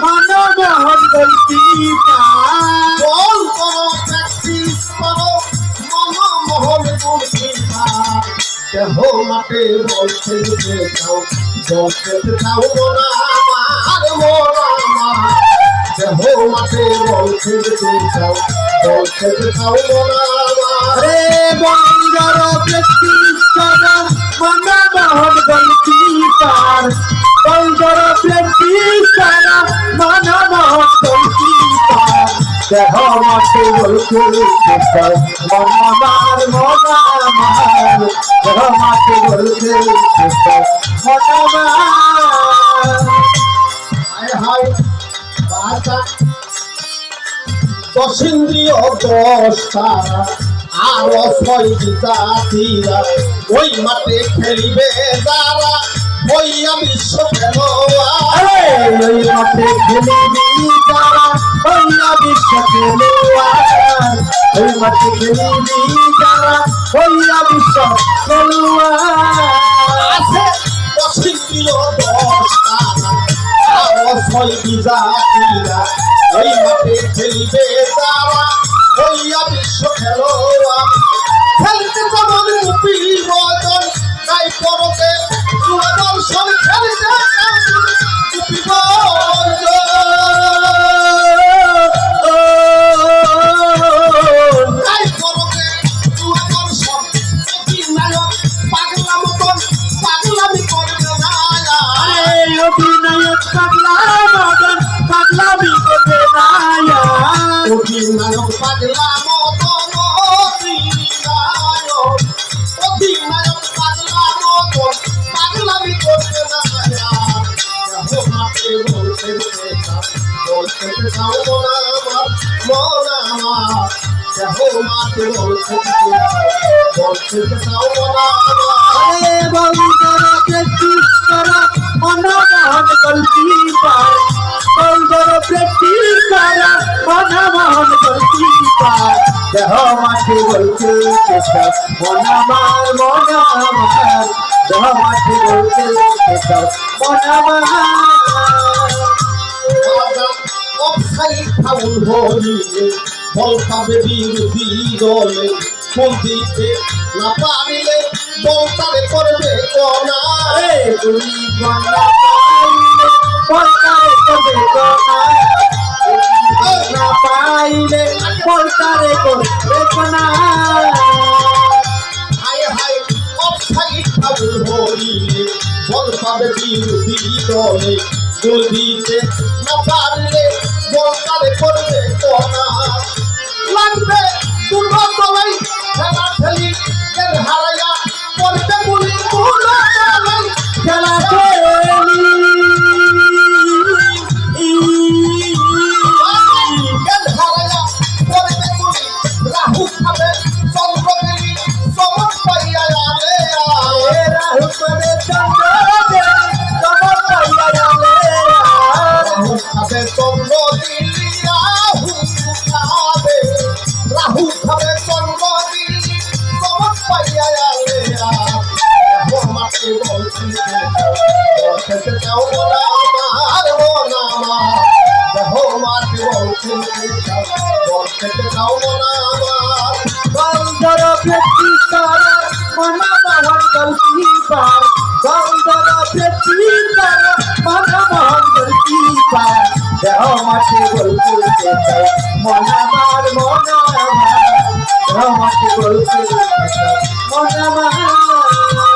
মনমোহন গল্পি বল করো প্র্যাকটিস করো মনমোহন কুলতি দেহ মাঠে বল খেলতে চাও বল খেলতে চাও মোরা আমার মোরা দেহ মাঠে বল খেলতে চাও বল খেলতে মোরা আমার রে বন্দর প্রেটিস করা মনমোহন গল্পি পার বন্দর প্রেটিস করা মনমোহন গল্পি দেহ মাঠে বলতে চাও মন আমার হায় হায় বাসা দশিন্দ্রিয় দশটা আর ছয় জাতিরা ওই মাঠে খেলিবে যারা হইয়া বিশ্ব ওই মাঠে খেলিবি যারা হইয়া বিশ্ব ওই মাঠে খেলিবি যারা হইয়া বিশ্ব আছে দশিন্দ্রিয় দশটা আর ছয় জাতিরা। ওই মাঠে খেলিবে যারা হইয়া বিশ্ব খেলোয়াড় অধিনায়ক পাগলা মতন অধিনায়ক অধিনায়ক পাগলা মতন পাগলামি করবে না বলতে বলতে চাও মনা আমার মনা আমার দেহ মাকে বলতে বলতে চাও মনা আমার আরে বন্দর প্রেটিস করা মনমোহন গল্পি পার। বন্দর প্রেটিস করা মনমোহন গল্পি পার দেহ মাঠে বলতে কোন দিতে না পারিলে বল তারে করবে কনা এ গুলি বাংলা পাইলে পলকারে করবে কোনা না পাইলে পলকারে করবে কোনা হায় হায় অফসাইড ফাউল হলিলে বল পাবে বিরোধী দলে। গোল দিতে না পারলে দেহ মাঠে গল্পি মন আমার মন আমার দেহ মাঠে গল্পি মন আমার